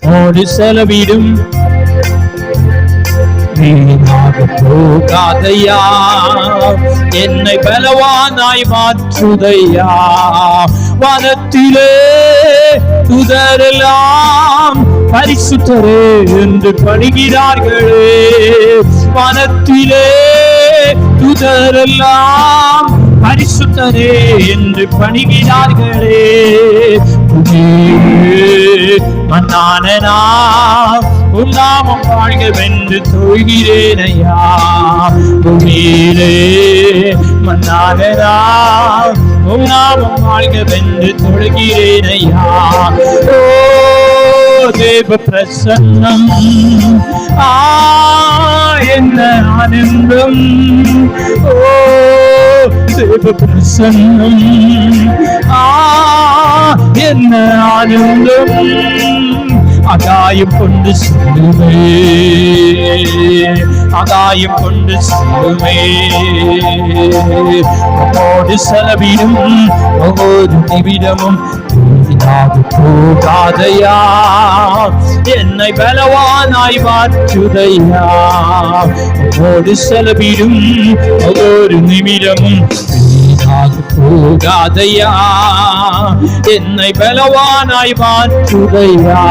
ஓடு செலவிடும். வீணாக போகாதையா? என்னை பலவானாய் மாற்றுதையா? வனத்திலே துதரெல்லாம் பரிசுத்தரே என்று பணிகிறார்களே. வனத்திலே துதரெல்லாம் பரிசுத்தரே என்று பணிகிறார்களே. மன்னானனா உன் நாமம் வாழ்கவென்று தொழுகிறேன் ஐயா. பூமியிலே மன்னானனா உன் நாமம் வாழ்கவென்று தொழுகிறேன் ஐயா. ஓ தேவ பிரசன்னம் ஆ என்ன ஆனந்தம். ஓ தேவ பிரசன்னம் ஆ என்ன ஆனந்தம் அகாயம் கொண்டு செல்லுமே அகாயம் கொண்டு செல்லுமே உம்மோடு செலவிடும் ஒவ்வொரு நிமிடமும் வீணாக போகாதையா. என்னை பலவானாய் மாற்றுதையா. ஒரு செலவிடும் ஒரு நிமிடமும் போகாதையா. என்னை பலவானாய் மாற்றுதையா.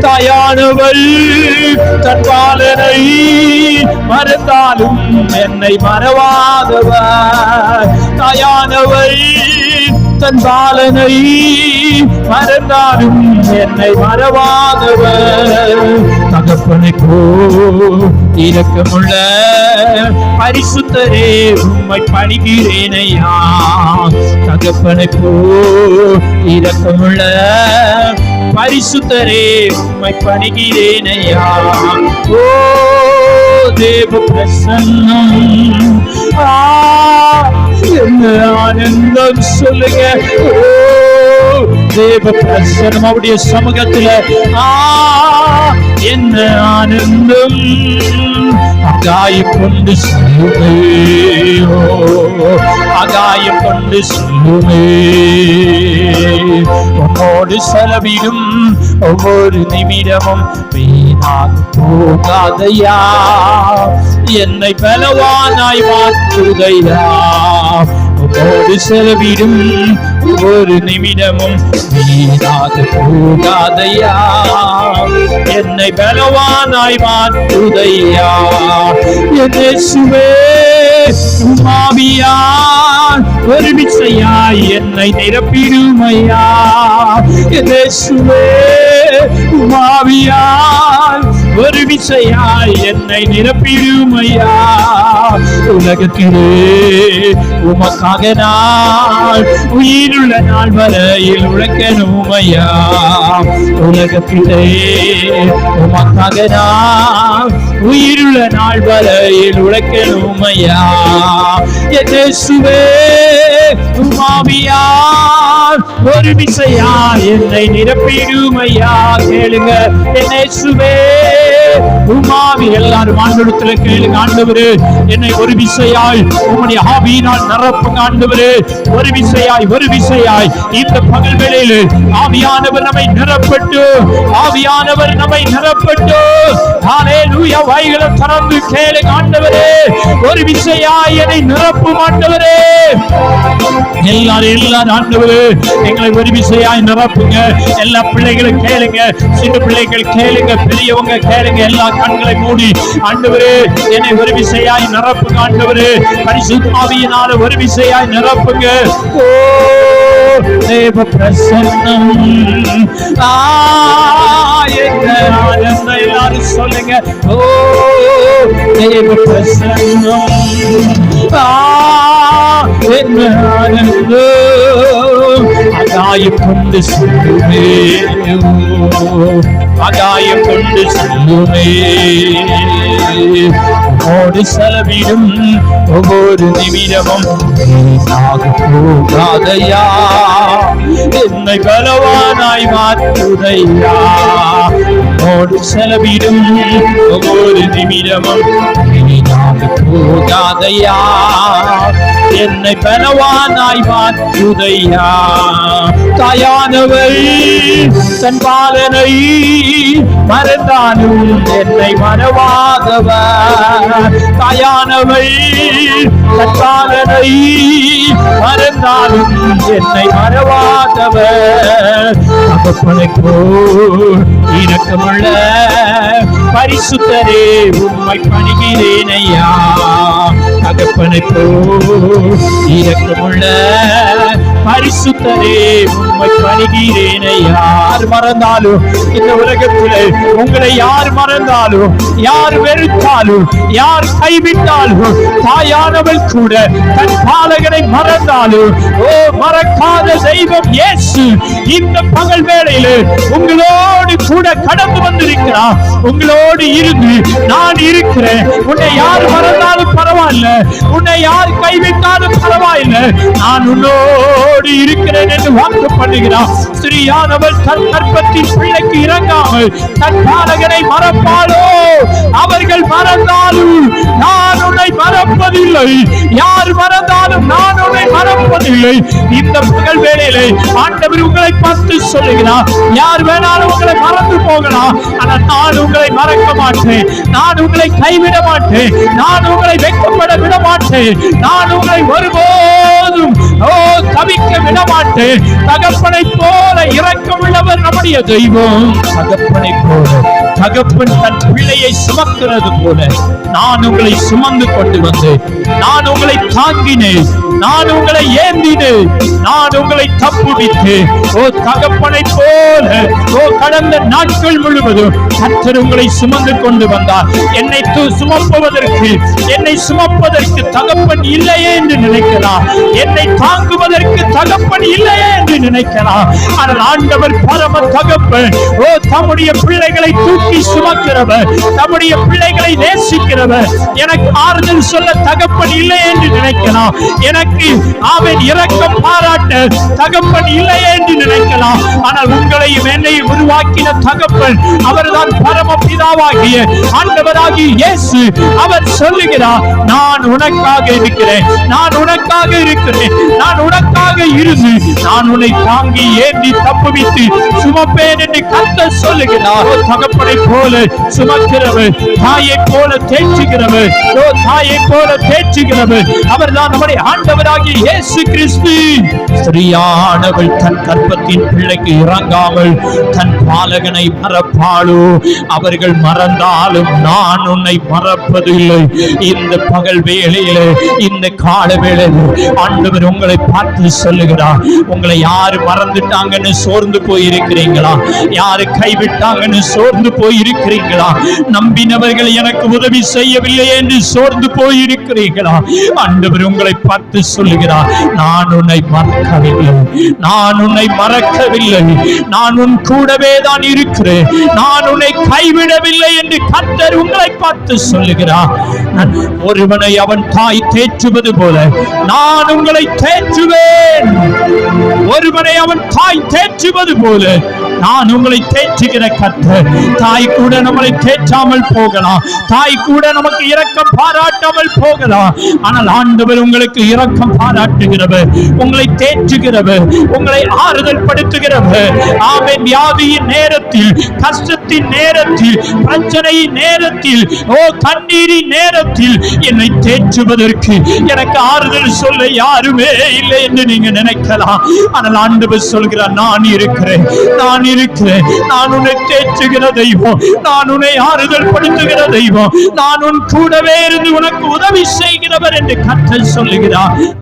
தாயானவள் தன் பாலனை மறந்தாலும் என்னை மறவாதவ. தாயானவள் தன் பாலனை மறந்தாலும் என்னை மறவாதவர். தகப்பனை போ இரக்கமுள்ள பரிசுத்தரே உம்மை பணிகிறேனையா. தகப்பனை போ இரக்கமுள்ள பரிசுத்தரே உம்மை பணிகிறேனையா. ஓ தேவ பிரசன்னம் என்ன ஆனந்தம் சொல்லுங்க ஓ தேவ பிரசனம் அவருடைய சமூகத்தில் என்ன ஆனந்தம்? அகாயம் கொண்டு செல்லுமே ஓ அகாயம் கொண்டு சொல்லுமே உன்னோடு செலவிடும் ஒவ்வொரு நிமிடமும் வீணாக போகாதையா? என்னை பலவானாய் மாற்றுதையா உன்னோடு செலவிடும் ஒரு நிமிடமும் வீணாக போகாதையா? என்னை பலவானாய் மாற்றுதையா? என்னேசுவே உமாவியார் ஒரு விசையாய் என்னை நிரப்பிடுமையா? என்னேசுவே உமாவியார் ஒரு விசையாய் என்னை நிரப்பிடுமையா? உலகத்திலே உமக்காக நான் உயிருள்ள நாள் வரையில் உழைக்கணுமையா உலகத்திலே உமக்காக நான் உயிருள்ள நாள் வரையில் உழைக்கணுமையா என்னேசுவே உமாவியார் ஒரு விசையா என்னை நிரப்பிடுமையா கேளுங்க என்னேசுவே உமாவி எல்லாரும் ஆண்டவரத்துல கேளுங்க ஆண்டவரு என்னை ஒரு விசையாய் உம்முடைய ஆவியினால் நிரப்புங்க ஆண்டவரு. ஒரு விசையாய் ஒரு விசையாய். இந்த பகல் வேளையில் ஆவியானவர் நம்மை நிரப்பட்டு ஆவியானவர் நம்மை நிரப்பட்டு. ஹalleluya வாய்களை திறந்து கேளுங்க ஆண்டவரே. ஒரு விசையாய் என்னை நிரப்பு ஆண்டவரே. எல்லாரும் எல்லாரும் ஆண்டவரு எங்களை ஒரு விசையாய் நிரப்புங்க. எல்லா பிள்ளைகளும் கேளுங்க சின்ன பிள்ளைகள் கேளுங்க பெரியவங்க கேளுங்க. எல்லா கண்களை மூடி ஆண்டவரே என்னை ஒரு விசையாய் நிரப்புங்க ஆண்டவரே. பரிசுத்தாவியினால ஒரு விசையாய் நிரப்புங்க. ஓ தேவ பிரசன்னம். ஆ என்ன சொல்லுங்க. ஓ தேவ பிரசன்னம் என்ன ஆனந்தம் அகாயம் கொண்டு சொல்லுமே. அகாயம் கொண்டு செல்லுமே. ஓடு செலவிடும் ஒவ்வொரு நிமிடமும் போகாதையா என்னை பலவானாய் மாற்றுதையா. ஓடு செலவிடும் ஒவ்வொரு நிமிடமும் வீணாக போகாதையா என்னை பலவானாய் உதையா தாயானவள் தன் பாலனை மறந்தாலும் என்னை மறவாதவர். தாயானவள் தன் பாலனை மறந்தாலும் என்னை மறவாதவர். தகப்பனுக்கோ இரக்கமுள்ள பரிசுத்தரே உண்மை பணிகிறேன் ஐயா தகப்பனை போக்கமுள்ள பரிசுத்தரே உண்மை பணிகிறேனை யார் மறந்தாலும் இந்த உலகத்திலே உங்களை யார் மறந்தாலும் யார் வெறுத்தாலும் யார் கைவிட்டாலும் தாயானவள் கூட தன் பாலகனை மறந்தாலும் ஓ மறக்காத தெய்வம் இயேசு இந்த பகல் வேளையிலே உங்களோடு கூட கடந்து வந்திருக்கிறார் உங்களோடு இருந்து நான் இருக்கிறேன். உன்னை யார் மறந்தாலும் பரவாயில்ல. உன்னை யார் கைவிட்டாலும் பரவாயில்ல. நான் உன்னோடு இருக்கிறேன் என்று வாக்கு பண்ணுகிறார் ஸ்ரீயானவர் தன் கற்பத்தின் பிள்ளைக்கு இறங்காமல் தன் பாலகனை மறப்பாளோ? அவர்கள் மறந்தாலும் நான் உன்னை மறப்பதில்லை. யார் மறந்தாலும் நான் உன்னை மறப்பதில்லை. இந்த புகழ் வேளையிலே ஆண்டவர் உங்களை பார்த்து சொல்லுகிறார். யார் வேணாலும் உங்களை மறந்து போகலாம் ஆனால் நான் உங்களை மறக்க மாட்டேன். நான் உங்களை கைவிட மாட்டேன். நான் உங்களை வெக்கப்பட விட மாட்டேன். நான் உங்களை ஒருபோதும் ஓ தவிக்க விட மாட்டேன் தகப்பனை போல இரக்கமுள்ளவர் நம்முடைய தெய்வம். தகப்பனை போல தகப்பன் தன் பிள்ளையை சுமக்கிறது போல நான் உங்களை சுமந்து கொண்டு வந்தேன் நான் உங்களை தாங்கினேன் நான் உங்களை ஏந்தினேன் நான் உங்களை தப்புவித்து ஓ தகப்பனை போல ஓ கடந்த நாட்கள் முழுவதும் கர்த்தர் உங்களை சுமந்து கொண்டு வந்தார். என்னை து- என்னை சுமப்பதற்கு தகப்பன் இல்லையே என்று நினைக்கலாம். என்னை தாங்குவதற்கு தகப்பன் இல்லையே என்று நினைக்கலாம். ஆனால் ஆண்டவர் பரம தகப்பன் ஓ தம்முடைய பிள்ளைகளை தூக்கி சுமக்கிறவர் தம்முடைய பிள்ளைகளை நேசிக்கிறவர். எனக்கு ஆறுதல் சொல்ல தகப்பன் இல்லை என்று நினைக்கலாம். எனக்கு அவன் இரக்கம் பாராட்ட தகப்பன் இல்லையே என்று நினைக்கலாம். ஆனால் உங்களையும் என்னையும் உருவாக்கின தகப்பன் அவர்தான் பரம பிதாவாகிய ஆண்டவராகிய இயேசு. அவர் சொல்லுகிறார் நான் உனக்காக இருக்கிறேன் நான் உனக்காக இருக்கிறேன். நான் உனக்காக இருந்து நான் உன்னை தாங்கி ஏந்தி தப்புவித்து சுமப்பேன் என்று கத்த சொல்லுகிறார். தகப்பனை போல சுமக்கிறவர் தாயை போல தேற்றுகிறவர் ஓ தாயை போல தேற்றுகிறவர் அவர்தான் நம்முடைய ஆண்டவராகிய இயேசு கிறிஸ்து. ஸ்திரியானவள் தன் கற்பத்தின் பிள்ளைக்கு இறங்காமல் தன் பாலகனை மறப்பாளோ? அவர்கள் மறந்தாலும் நான் உன்னை மறப்பதில்லை. இந்த பகல் வேளையிலே இந்த கால வேளையில் ஆண்டவர் உங்களை பார்த்து சொல்லு சொல்லுகிறார் உங்களை யாரு மறந்துட்டாங்கன்னு சோர்ந்து போயிருக்கிறீங்களா? யாரு கைவிட்டாங்கன்னு சோர்ந்து போயிருக்கிறீங்களா? நம்பினவர்கள் எனக்கு உதவி செய்யவில்லை என்று சோர்ந்து போயிருக்கிறீங்களா ஆண்டவர் உங்களை பார்த்து சொல்லுகிறார் நான் உன்னை மறக்கவில்லை. நான் உன்னை மறக்கவில்லை. நான் உன் கூடவே தான் இருக்கிறேன். நான் உன்னை கைவிடவில்லை என்று கத்தர் உங்களை பார்த்து சொல்லுகிறார். ஒருவனை அவன் தாய் தேற்றுவது போல நான் உங்களை தேற்றுவேன். ஒருவனை அவன் தாய் தேற்றுவது போல நான் உங்களை தேற்றுகிற கற்று தாய் கூட நம்மளை தேற்றாமல் போகலாம். தாய் கூட நமக்கு இரக்கம் பாராட்டாமல் போகலாம். ஆனால் ஆண்டவர் உங்களுக்கு இரக்கம் பாராட்டுகிறவர் உங்களை தேற்றுகிறவர் உங்களை ஆறுதல் படுத்துகிறவர் ஆமென். வியாதியின் நேரத்தில் கஷ்டத்தின் நேரத்தில் பிரச்சனையின் நேரத்தில் ஓ கண்ணீரின் நேரத்தில் என்னை தேற்றுவதற்கு எனக்கு ஆறுதல் சொல்ல யாருமே இல்லை என்று நீங்க நினைக்கலாம். ஆனால் ஆண்டவர் சொல்கிறார் நான் இருக்கிறேன் நான் இருக்கிறேன் நான் உன்னை தேற்றுகிற தெய்வம் நான் உன்னை ஆறுதல் படுத்துகிற தெய்வம் நான் உன் கூடவே இருந்து உனக்கு உதவி செய்கிறவர் என்று கற்றல் சொல்லுகிறார்.